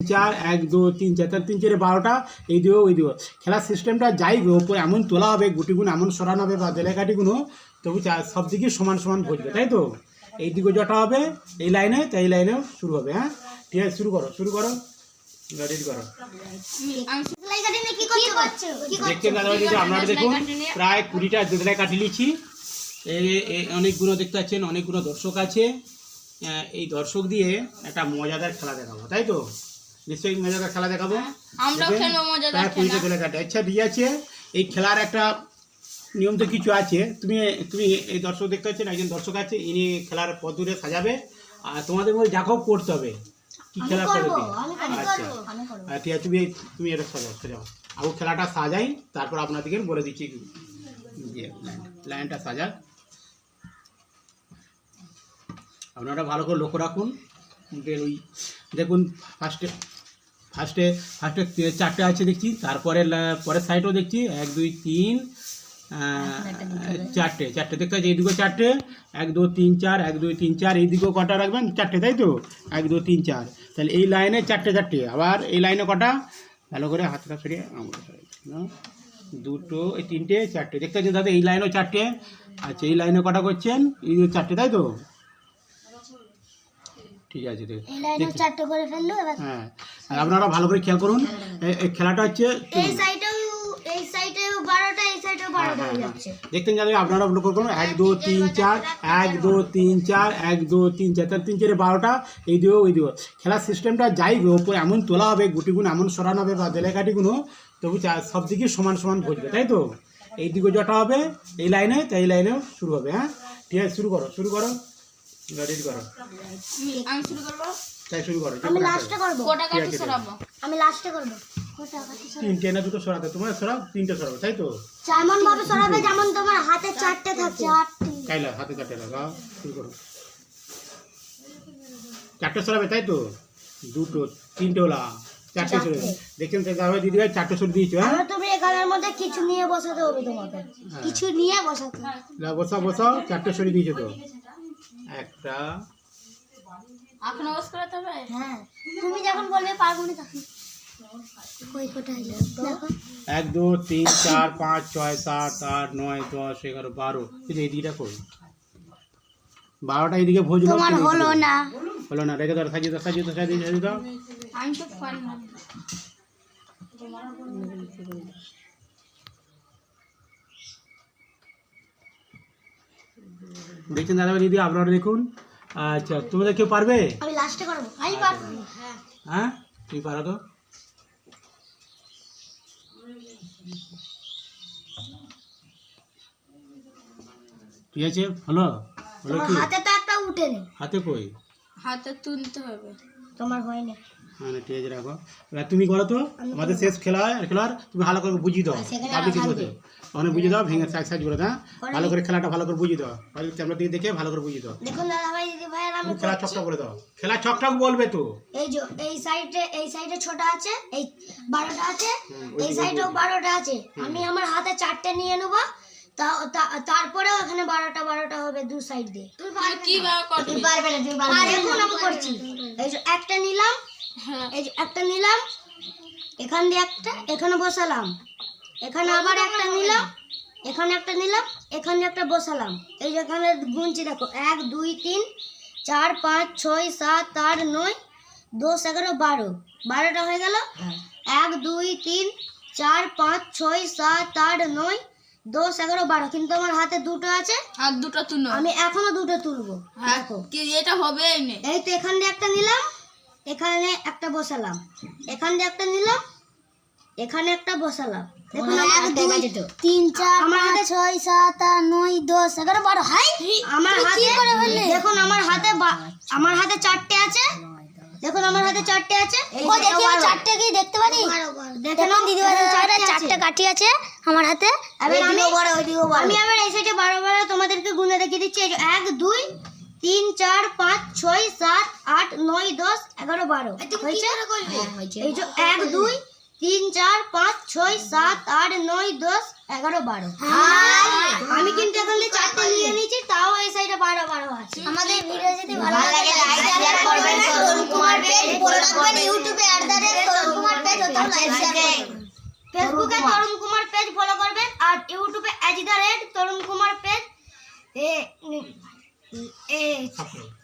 চার, এক দু তিন, চার। তার তিন, চারে বারোটা, এই দিকেও ওই দিকেও খেলার সিস্টেমটা যাই ওপরে এমন তোলা হবে গুটিগুলো এমন সরানো হবে বা দেলেকাঠিগুলো তবু সব দিকে সমান সমান ভরবে তাই তো? এই দিকে জটা হবে, এই লাইনে, তাই এই লাইনেও শুরু হবে হ্যাঁ? ঠিক আছে, শুরু করো শুরু করো। দেখতে দাদা আপনারা দেখুন, প্রায় কুড়িটা দেদলাই কাটি এই অনেকগুলো দেখতে পাচ্ছেন, অনেকগুলো দর্শক আছে। এই দর্শক দিয়ে একটা মজাদার খেলা দেখাবো, তাই তো? নিশ্চয়ই মজাদার খেলা দেখাবো। আমরাও? খেলব মজাদার কাটে। আচ্ছা ঠিক আছে? এই খেলার একটা নিয়ম তো কিছু আছে। তুমি তুমি এই দর্শক দেখতে পাচ্ছেন একজন দর্শক আছে ইনি খেলার পদ্ধতি সাজাবে। আর তোমাদের মধ্যে যা হোক করতে হবে। কি খেলা করে দিই আচ্ছা। হ্যাঁ, ঠিক আছে তুমি তুমি এটা সাজাও সাজাও আবু খেলাটা সাজাই তারপর আপনাদেরকে বলে দিচ্ছি। যে লাইনটা সাজাক। আপনারা ভালো করে লক্ষ্য রাখুন। ওই দেখুন ফার্স্টে ফার্স্টে ফার্স্টে চারটে আছে দেখছি তারপরে পরের সাইডও দেখছি এক দুই তিন চারটে চারটে দেখতে পাচ্ছি এইদিকেও চারটে এক দু তিন চার এক দুই তিন চার এইদিকেও কটা রাখবেন? চারটে তাই তো? এক দু তিন চার। তাহলে এই লাইনে চারটে চারটে আবার এই লাইনে কটা? ভালো করে হাতটা সরিয়ে আঙুলটা দুটো এই তিনটে চারটে। দেখতে পাচ্ছেন দাদা এই লাইনেও চারটে। আচ্ছা এই লাইনে কটা করছেন? এই চারটে তাই তো? ঠিক আছে হ্যাঁ। আপনারা ভালো করে খেয়াল করুন এই- খেলাটা হচ্ছে বারোটা হয়ে যাচ্ছে। দেখতেন জানেন আপনারা লক্ষ্য করুন এক দু তিন চার এক দু তিন চার এক দু তিন চার। তার তিন চারে বারোটা এই দিকেও ওই দিও খেলার সিস্টেমটা যাই ওপরে এমন তোলা হবে গুটিগুলো এমন সরানো হবে বা দেলেকাঠিগুলো তবু সব দিকে সমান সমান ভরবে তাই তো? এই দিকে জটা হবে এই লাইনে তাই এই লাইনেও শুরু হবে হ্যাঁ? ঠিক আছে শুরু করো শুরু করো। রেডি করো। আমি শুরু করব? তাই শুরু করো আমি লাস্টে করব। কোটা কাটি সরাবো। আমি লাস্টে করব। কোটা কাটি সরাবো। তিনটে না দুটো সরাতে তোমার সরাও তিনটে সরাবো তাই তো? যেমন ভাবে সরাবে যেমন তোমার হাতে চারটে থাকে চারটে কাইলা হাতে চারটে লাগাও শুরু করো। চারটে সরাবে তাই তো? দুটো তিনটে ওলা চারটে সরে দেখছেন তো দাদা দিদি ভাই চারটে সরে দিয়েছ হ্যাঁ? তুমি এখানের মধ্যে কিছু নিয়ে বসাতে হবে তোমাকে। কিছু নিয়ে বসাতে। না, বসাও বসাও চারটে সরে দিয়েছ তো। একটা। করাতে হবে? হ্যাঁ। তুমি যখন বলবে পারব না তখন। এক দু তিন চার পাঁচ ছয় সাত আট নয় দশ এগারো বারো। কিন্তু এই দিকটা করো বারোটা এদিকে ভোজ তোমার হলো না। হলো না। রেখে দাও সাজিয়ে দাও সাজিয়ে দাও সাজিয়ে সাজিয়ে দাও। আমি তো পারি না দেখছেন দাদা ভাই দিদি আপনারা দেখুন। আচ্ছা তোমাদের কেউ পারবে? আমি লাস্টে করব। আমি পারব। হ্যাঁ। হ্যাঁ? তুই পারো তো? ঠিক আছে হলো? হলো কি? হাতে তো একটা উঠে নেই। হাতে কই? হাতে তুলতে হবে। তোমার হয়নি। হ্যাঁ ঠিক আছে রাখো। এবার তুমি করো তো আমাদের শেষ খেলা হয় খেলার তুমি ভালো করে বুঝিয়ে দাও আপনি কি করতে অনেক বুঝিয়ে দাও ভেঙে সাইজ সাইজ করে দাও ভালো করে খেলাটা ভালো করে বুঝিয়ে দাও। ক্যামেরা দিয়ে দেখে ভালো করে বুঝিয়ে দাও। দেখুন দাদা ভাই দিদি ভাইয়ের আমি খেলা ছকটা বলে দাও। খেলা ছকটা বলবে তো। এই যে এই সাইডে এই সাইডে ছোট আছে এই বারোটা আছে এই সাইডেও বারোটা আছে। আমি আমার হাতে চারটে নিয়ে নেব তা- তা- তারপরেও এখানে বারোটা বারোটা হবে দু সাইড দিয়ে। তুমি পারবে না। তুমি পারবে এখন আমি করছি। এই একটা নিলাম হ্যাঁ এই যে একটা নিলাম এখান দিয়ে একটা এখানে বসালাম। এখানে আবার একটা নিলাম এখানে একটা নিলাম এখানে একটা বসালাম। এই যে এখানে গুনছি দেখো এক দুই তিন চার পাঁচ ছয় সাত আট নয় দশ এগারো বারো। বারোটা হয়ে গেল? এক দুই তিন চার পাঁচ ছয় সাত আট নয় দশ এগারো বারো। কিন্তু আমার হাতে দুটো আছে। হাত দুটো তুলো। আমি এখনও দুটো তুলবো। হ্যাঁ দেখো। এটা হবেই না। এই তো এখান দিয়ে একটা নিলাম এখানে একটা বসালাম। এখান দিয়ে একটা নিলাম এখানে একটা বসালাম। তিন চার আমার হাতে ছয় সাত আট নয় দশ এগারো বারো হাই! আমার হাতে দেখুন আমার হাতে আমার হাতে চারটে আছে। দেখুন আমার হাতে চারটে আছে। ও দেখি আমার চারটে কি দেখতে পারি? দেখুন দিদি চারটে কাঠি আছে আমার হাতে। আমি আমি আবার এই সাইডে বারো বারো তোমাদেরকে গুনে দেখিয়ে দিচ্ছি। এক দুই তিন চার পাঁচ ছয় সাত আট নয় দশ এগারো বারো। হয়েছে? এই যে এক দুই তিন চার পাঁচ ছয় সাত আট নয় দশ এগারো বারো। আমি কিন্তু এখানে চারটে নিয়ে নিয়েছি তাও এই সাইডে বারো বারো আছে। আমাদের ভিডিও যদি ভালো লাগে লাইক শেয়ার করবেন তরুণ কুমার পেজ ফলো করবেন ইউটিউবে at the rate Tarun Kumar page like share করবেন ফেসবুকে তরুণ কুমার। পেজ ফলো করবেন আর ইউটিউবে at the rate Tarun Kumar page 一、二。